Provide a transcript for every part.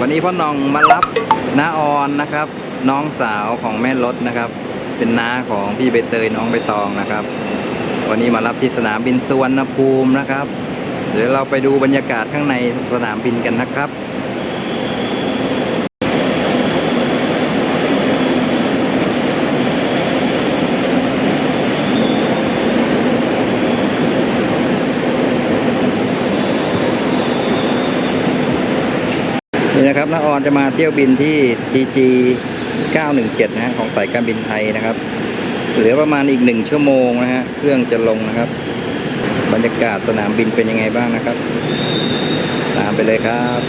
วันนี้พ่อน้องมารับน้าออนนะครับ น้องสาวของแม่รถนะครับ เป็นน้าของพี่ใบเตยน้องใบตองนะครับ วันนี้มารับที่สนามบินสุวรรณภูมินะครับ เดี๋ยวเราไปดูบรรยากาศข้างในสนามบินกันนะครับ นี่นะครับน้าออนจะมาเที่ยวบินที่ TG 917 นะฮะของสายการบินไทยนะครับ เหลือประมาณอีกหนึ่งชั่วโมงนะฮะเครื่องจะลงนะครับ บรรยากาศสนามบินเป็นยังไงบ้างนะครับ ตามไปเลยครับ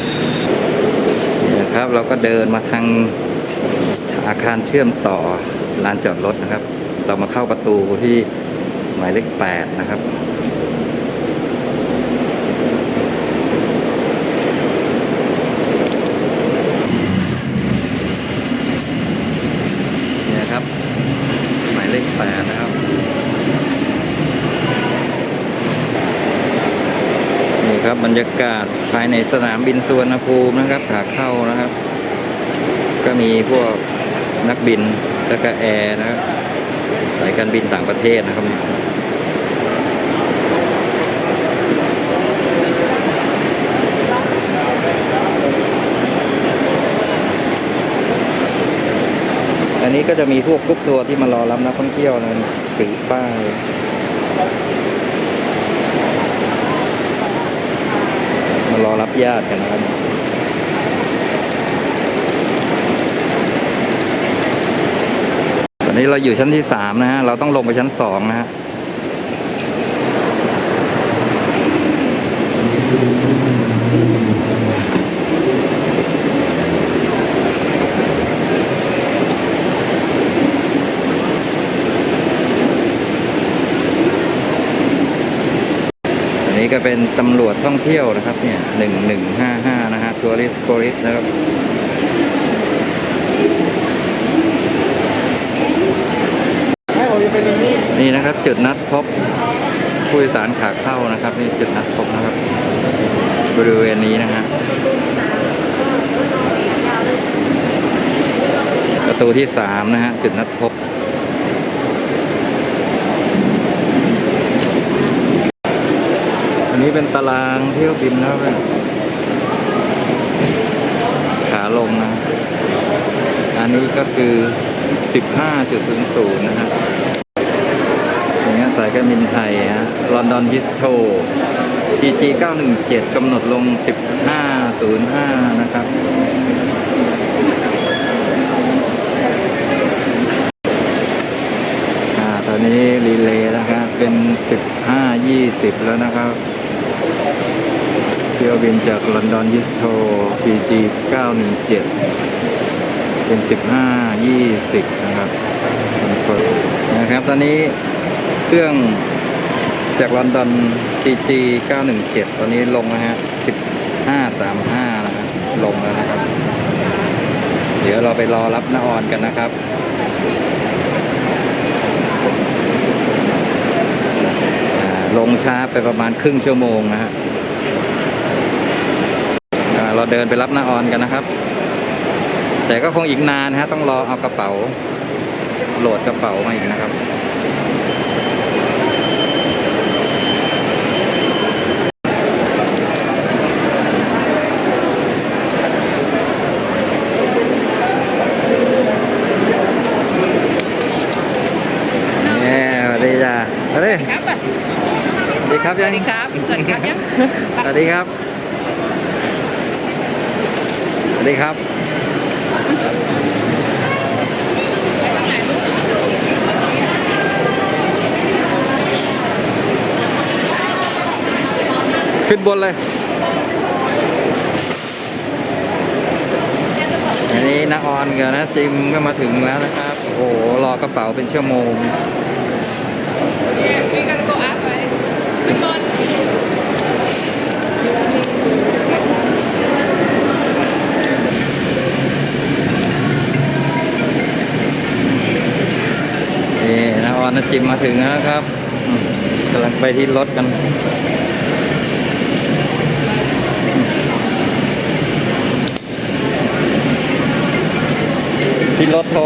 นี่นะครับเราก็เดินมาทางอาคารเชื่อมต่อลานจอดรถนะครับ เรามาเข้าประตูที่หมายเลข8นะครับ นี่นะครับ หมายเลขแปดนะครับ นี่ ครับบรรยากาศภายในสนามบินสุวรรณภูมินะครับขาเข้านะครับ ก็มีพวกนักบินแล้วก็แอร์นะครับสายการบินต่างประเทศนะครับอันนี้ก็จะมีพวกกรุ๊ปทัวร์ที่มารอรับนักท่องเที่ยวนะถือป้าย มา รอรับญาติกันนะครับตอนนี้เราอยู่ชั้นที่สามนะฮะ เราต้องลงไปชั้นสองนะฮะ นี้ก็เป็นตำรวจท่องเที่ยวนะครับ เนี่ยหนึ่งหนึ่งห้าห้านะฮะทัวริสโ o ริสนะครับนี่นะครับ จุดนัดพบผู้โดยสารขาเข้านะครับ นี่จุดนัดพบนะครับ บริเวณนี้นะฮะประตูที่สามนะฮะจุดนัดพบ นี้เป็นตารางเที่ยวบินนะครับขาลงนะ อันนี้ก็คือ 15.00 นะฮะอย่างเงี้ยสายการบินไทยฮะลอนดอนฮิสโต TG 917กำหนดลง 15.05 นะครับอ่าตอนนี้รีเลย์นะครับเป็น 15-20 แล้วนะครับ เที่ยวบินจากลอนดอนยิสโต PG 917 เป็น 15-20 นะครับคอนเฟิร์มนะครับตอนนี้เครื่องจากลอนดอน PG 917 ตอนนี้ลงนะฮะ 1535 นะลงแล้วนะครับ เดี๋ยวเราไปรอรับน้าออนกันนะครับลงช้าไปประมาณครึ่งชั่วโมงนะฮะ เราเดินไปรับน้าออนกันนะครับ แต่ก็คงอีกนานนะฮะต้องรอเอากระเป๋า โหลดกระเป๋ามาอีกนะครับเนี่ยสวัสดีจ้าสวัสดีครับอะสวัสดีครับสยัวังสดีครับ สวัสดีครับยังส วัสดีครับสวัสดีครับ ขึ้นบนเลย อันนี้นักออนกับนะจิมก็มาถึงแล้วนะครับ โอ้โห รอกระเป๋าเป็นชั่วโมง We gotta go up, นจิมมาถึงแล้วครับกำลังไปที่รถกันที่รถโทร